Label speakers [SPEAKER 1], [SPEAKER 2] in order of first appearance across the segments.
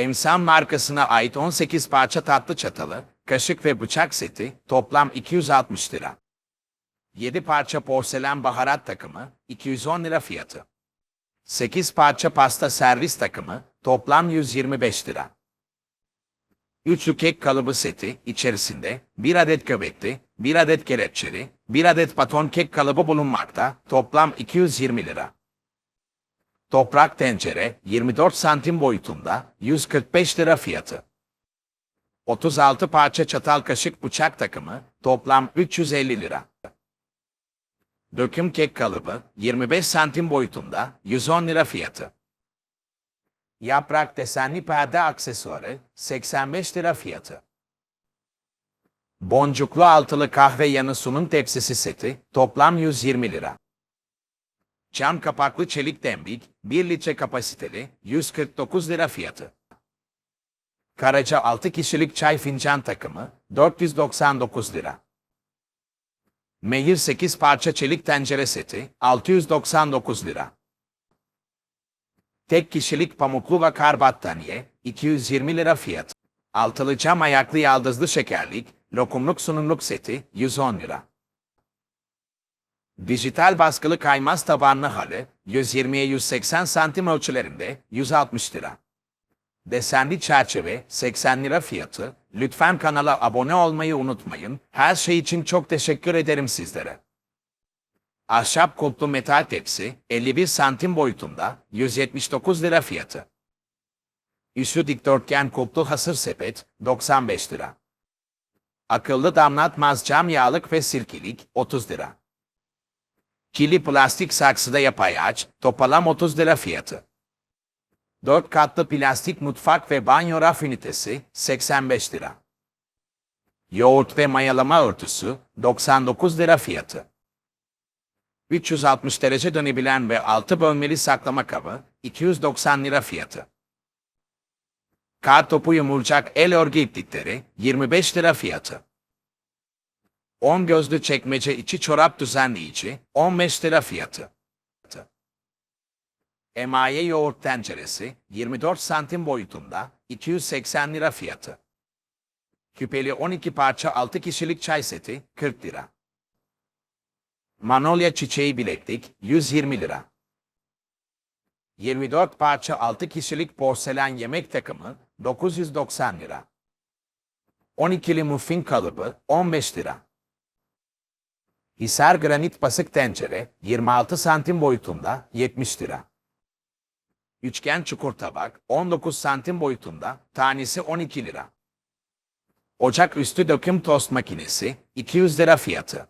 [SPEAKER 1] Emsal markasına ait 18 parça tatlı çatalı, kaşık ve bıçak seti toplam 260 lira. 7 parça porselen baharat takımı 210 lira fiyatı. 8 parça pasta servis takımı toplam 125 lira. Üçlü kek kalıbı seti içerisinde bir adet göbekli, bir adet kelepçeli, bir adet baton kek kalıbı bulunmakta toplam 220 lira. Toprak tencere 24 santim boyutunda 145 lira fiyatı. 36 parça çatal kaşık bıçak takımı toplam 350 lira. Döküm kek kalıbı 25 santim boyutunda 110 lira fiyatı. Yaprak desenli perde aksesuarı 85 lira fiyatı. Boncuklu altılı kahve yanı sunum tepsisi seti toplam 120 lira. Cam kapaklı çelik dembik 1 litre kapasiteli 149 lira fiyatı. Karaca 6 kişilik çay fincan takımı 499 lira. Mehir 8 parça çelik tencere seti 699 lira. Tek kişilik pamuklu vakar battaniye 220 lira fiyat. Altılı cam ayaklı yaldızlı şekerlik, lokumluk sunumluk seti 110 lira. Dijital baskılı kaymaz tabanlı halı 120'ye 180 santim ölçülerinde 160 lira. Desenli çerçeve 80 lira fiyatı. Lütfen kanala abone olmayı unutmayın. Her şey için çok teşekkür ederim sizlere. Ahşap kulplu metal tepsi 51 santim boyutunda 179 lira fiyatı. Üstü dikdörtgen kulplu hasır sepet 95 lira. Akıllı damlatmaz cam yağlık ve sirkelik 30 lira. Kili plastik saksıda yapay ağaç topalam 30 lira fiyatı. 4 katlı plastik mutfak ve banyo raf ünitesi 85 lira. Yoğurt ve mayalama örtüsü 99 lira fiyatı. 360 derece dönebilen ve 6 bölmeli saklama kabı 290 lira fiyatı. Kar topu yumurcak el örgü iplikleri 25 lira fiyatı. 10 gözlü çekmece içi çorap düzenleyici 15 lira fiyatı. Emaye yoğurt tenceresi 24 santim boyutunda 280 lira fiyatı. Küpeli 12 parça 6 kişilik çay seti 40 lira. Manolya çiçeği bileklik 120 lira. 24 parça 6 kişilik porselen yemek takımı 990 lira. 12'li muffin kalıbı 15 lira. Hisar granit basık tencere 26 santim boyutunda 70 lira. Üçgen çukur tabak 19 santim boyutunda tanesi 12 lira. Ocak üstü döküm tost makinesi 200 lira fiyatı.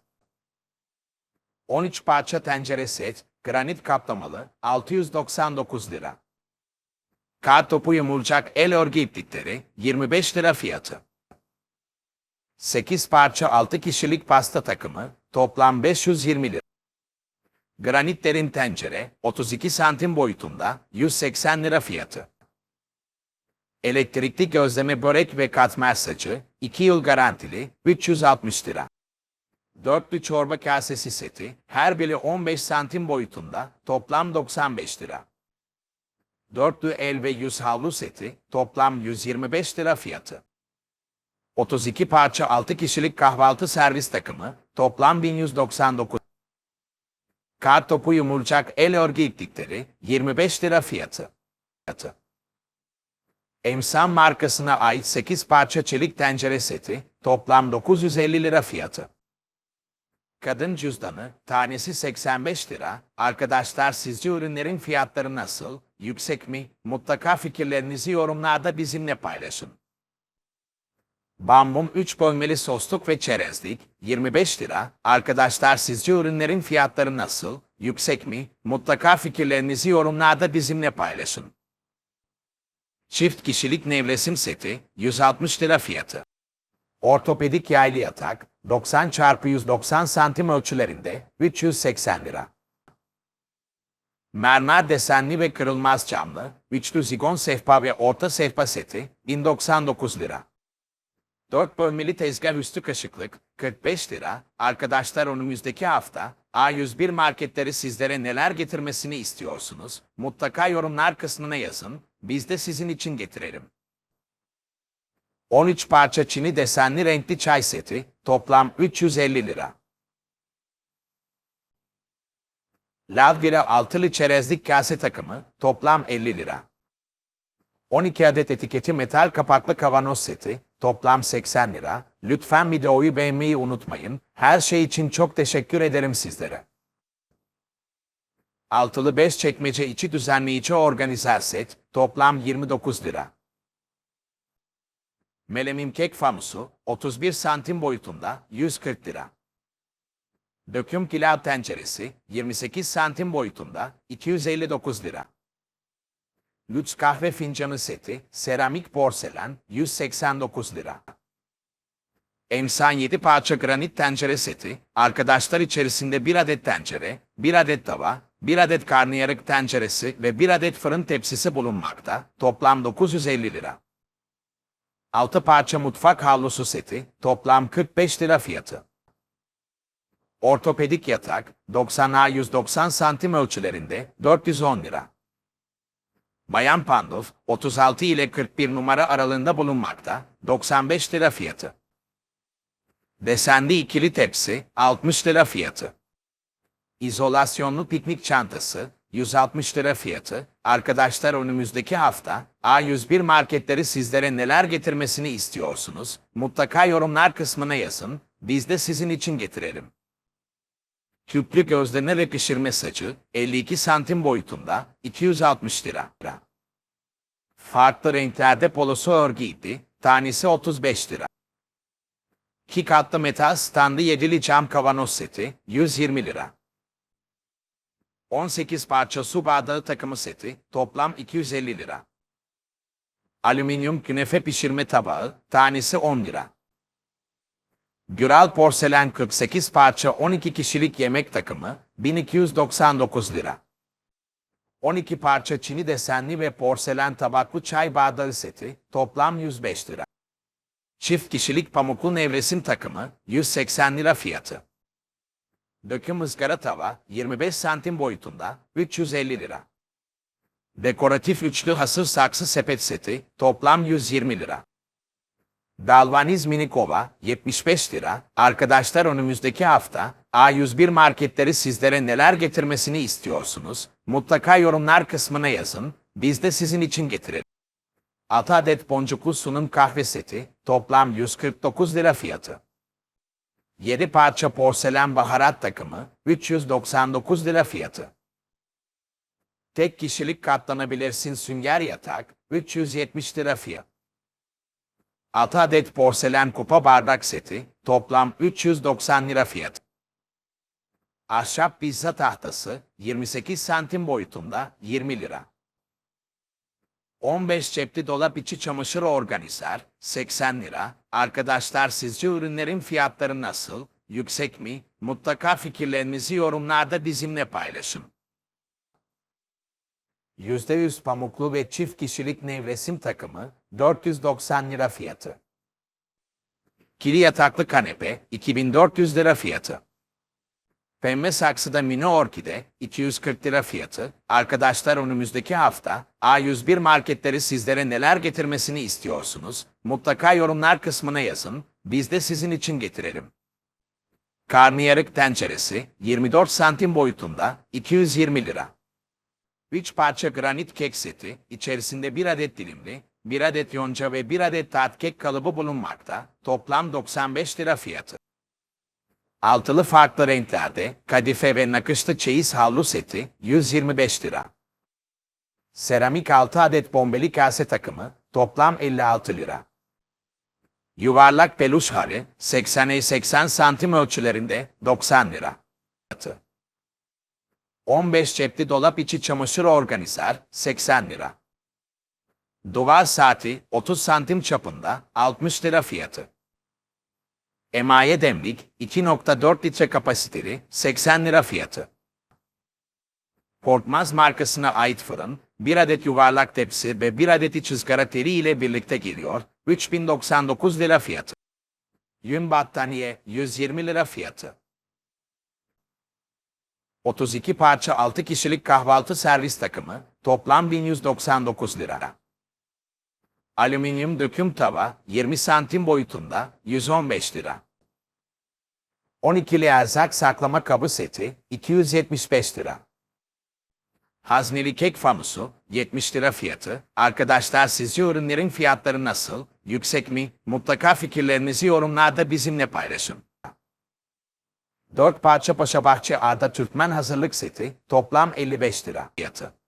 [SPEAKER 1] 13 parça tencere set granit kaplamalı 699 lira. Kağıt topu yumulacak el örgü iplikleri 25 lira fiyatı. 8 parça 6 kişilik pasta takımı toplam 520 lira. Granit derin tencere 32 santim boyutunda 180 lira fiyatı. Elektrikli gözleme börek ve katmer saçı 2 yıl garantili 360 lira. Dörtlü çorba kasesi seti her biri 15 santim boyutunda toplam 95 lira. Dörtlü el ve yüz havlu seti toplam 125 lira fiyatı. 32 parça 6 kişilik kahvaltı servis takımı toplam 1199 Kart topu yumurcak el örgü iplikleri 25 lira fiyatı. fiyatı. Emsan markasına ait 8 parça çelik tencere seti toplam 950 lira fiyatı. Kadın cüzdanı tanesi 85 lira. Arkadaşlar sizce ürünlerin fiyatları nasıl? Yüksek mi? Mutlaka fikirlerinizi yorumlarda bizimle paylaşın. Bambum 3 bölmeli sosluk ve çerezlik 25 lira. Arkadaşlar sizce ürünlerin fiyatları nasıl? Yüksek mi? Mutlaka fikirlerinizi yorumlarda bizimle paylaşın. Çift kişilik nevresim seti 160 lira fiyatı. Ortopedik yaylı yatak 90 x 190 santim ölçülerinde 380 lira. Mermer desenli ve kırılmaz camlı, üçlü zigon sehpa ve orta sehpa seti 1099 lira. 4 bölmeli tezgah üstü kaşıklık 45 lira. Arkadaşlar önümüzdeki hafta A101 marketleri sizlere neler getirmesini istiyorsunuz? Mutlaka yorumlar kısmına yazın. Biz de sizin için getirelim. 13 parça çini desenli renkli çay seti, toplam 350 lira. Lavgire altılı çerezlik kase takımı, toplam 50 lira. 12 adet etiketi metal kapaklı kavanoz seti, toplam 80 lira. Lütfen videoyu beğenmeyi unutmayın. Her şey için çok teşekkür ederim sizlere. Altılı 5 çekmece içi düzenleyici organizer set, toplam 29 lira. Melemim kek famusu, 31 santim boyutunda, 140 lira. Döküm pilav tenceresi, 28 santim boyutunda, 259 lira. Lüks kahve fincanı seti, seramik porselen, 189 lira. Emsan 7 parça granit tencere seti, arkadaşlar içerisinde 1 adet tencere, 1 adet tava, 1 adet karnıyarık tenceresi ve 1 adet fırın tepsisi bulunmakta, toplam 950 lira. 6 parça mutfak havlusu seti, toplam 45 lira fiyatı. Ortopedik yatak, 90'a 190 santim ölçülerinde, 410 lira. Bayan Panduf, 36 ile 41 numara aralığında bulunmakta, 95 lira fiyatı. Desenli ikili tepsi, 60 lira fiyatı. İzolasyonlu piknik çantası, 160 lira fiyatı. Arkadaşlar önümüzdeki hafta A101 marketleri sizlere neler getirmesini istiyorsunuz? Mutlaka yorumlar kısmına yazın, biz de sizin için getirelim. Küplü gözleme ve pişirme saçı 52 santim boyutunda 260 lira. Farklı renklerde polosu örgü ipi tanesi 35 lira. İki katlı metal standı yedili cam kavanoz seti 120 lira. 18 parça su bardağı takımı seti toplam 250 lira. Alüminyum künefe pişirme tabağı tanesi 10 lira. Güral porselen 48 parça 12 kişilik yemek takımı 1299 lira. 12 parça çini desenli ve porselen tabaklı çay bardağı seti toplam 105 lira. Çift kişilik pamuklu nevresim takımı 180 lira fiyatı. Döküm ızgara tava 25 santim boyutunda 350 lira. Dekoratif üçlü hasır saksı sepet seti toplam 120 lira. Dalvaniz mini kova 75 lira. Arkadaşlar önümüzdeki hafta A101 marketleri sizlere neler getirmesini istiyorsunuz? Mutlaka yorumlar kısmına yazın. Biz de sizin için getirelim. 6 adet boncuklu sunum kahve seti toplam 149 lira fiyatı. 7 parça porselen baharat takımı 399 lira fiyatı. Tek kişilik katlanabilirsin sünger yatak 370 lira fiyat. 6 adet porselen kupa bardak seti toplam 390 lira fiyat. Ahşap pizza tahtası 28 santim boyutunda 20 lira. 15 cepli dolap içi çamaşır organizer 80 lira. Arkadaşlar sizce ürünlerin fiyatları nasıl? Yüksek mi? Mutlaka fikirlerinizi yorumlarda bizimle paylaşın. %100 pamuklu ve çift kişilik nevresim takımı 490 lira fiyatı. Kili yataklı kanepe 2400 lira fiyatı. Pembe saksıda mini orkide 240 lira fiyatı. Arkadaşlar önümüzdeki hafta A101 marketleri sizlere neler getirmesini istiyorsunuz? Mutlaka yorumlar kısmına yazın. Biz de sizin için getirelim. Karnıyarık tenceresi 24 santim boyutunda 220 lira. 3 parça granit kek seti, içerisinde 1 adet dilimli, 1 adet yonca ve 1 adet tat kek kalıbı bulunmakta, toplam 95 lira fiyatı. Altılı farklı renklerde, kadife ve nakışlı çeyiz havlu seti, 125 lira. Seramik 6 adet bombeli kase takımı, toplam 56 lira. Yuvarlak peluş halı, 80'e 80 santim ölçülerinde, 90 lira. 15 cepli dolap içi çamaşır organizer 80 lira. Duvar saati 30 santim çapında 60 lira fiyatı. Emaye demlik 2.4 litre kapasiteli 80 lira fiyatı. Portmaz markasına ait fırın, bir adet yuvarlak tepsi ve bir adet iç ızgara teri ile birlikte geliyor, 3099 lira fiyatı. Yün battaniye 120 lira fiyatı. 32 parça 6 kişilik kahvaltı servis takımı toplam 1199 lira. Alüminyum döküm tava 20 santim boyutunda 115 lira. 12'li erzak saklama kabı seti 275 lira. Hazneli kek fanusu 70 lira fiyatı. Arkadaşlar sizce ürünlerin fiyatları nasıl? Yüksek mi? Mutlaka fikirlerinizi yorumlarda bizimle paylaşın. 4 parça Paşabahçe Arda Türkmen hazırlık seti toplam 55 lira fiyatı.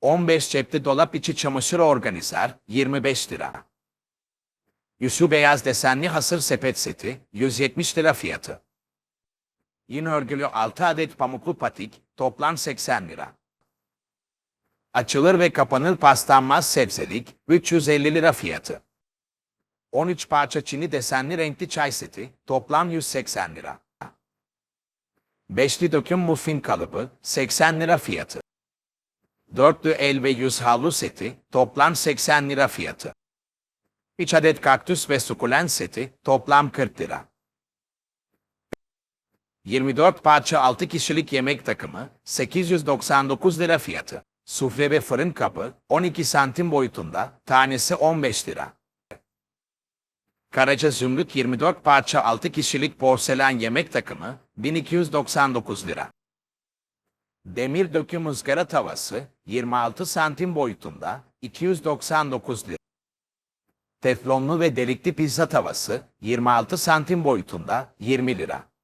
[SPEAKER 1] 15 cepli dolap içi çamaşır organizer 25 lira. Yüzü beyaz desenli hasır sepet seti 170 lira fiyatı. Yine örgülü 6 adet pamuklu patik toplam 80 lira. Açılır ve kapanır paslanmaz sebzelik 350 lira fiyatı. 13 parça çini desenli renkli çay seti toplam 180 lira. Beşli döküm muffin kalıbı 80 lira fiyatı. Dörtlü el ve yüz havlu seti toplam 80 lira fiyatı. 3 adet kaktüs ve sukulent seti toplam 40 lira. 24 parça 6 kişilik yemek takımı 899 lira fiyatı. Sufle ve fırın kabı 12 santim boyutunda tanesi 15 lira. Karaca Zümrüt 24 parça 6 kişilik porselen yemek takımı 1299 lira. Demir döküm ızgara tavası 26 santim boyutunda 299 lira. Teflonlu ve delikli pizza tavası 26 santim boyutunda 20 lira.